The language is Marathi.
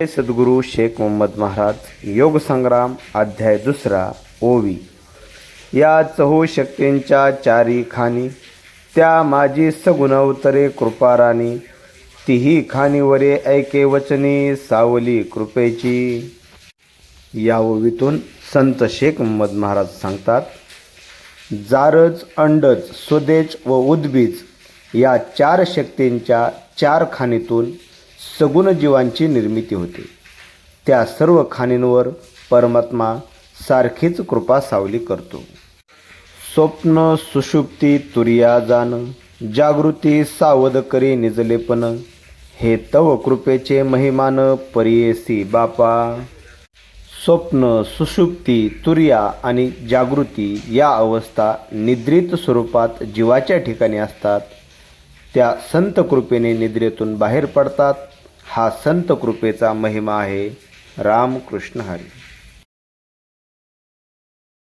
सद्गुरू शेख मोहम्मद महाराज योग संग्राम अध्याय दुसरा ओवी. या चहू शक्तींच्या चारी खानी त्या माझी सगुणवतरे कृपाराणी तिही खानीवरे ऐके वचनी सावली कृपेची. या ओवीतून संत शेख मोहम्मद महाराज सांगतात जारज अंडज स्वदेज व उद्बीज या चार शक्तींच्या चार खाणीतून सगुण जीवांची निर्मिती होते. त्या सर्व खाणींवर परमात्मा सारखीच कृपा सावली करतो. स्वप्न सुषुप्ती तुरिया जाण जागृती सावध करी निजलेपण हे तव कृपेचे महिमान परियेसी बापा. स्वप्न सुषुप्ती तुर्या आणि जागृती या अवस्था निद्रित स्वरूपात जीवाच्या ठिकाणी असतात. त्या संत कृपेने निद्रेतून बाहेर पडतात. हा संत कृपेचा महिमा आहे. रामकृष्ण हरी.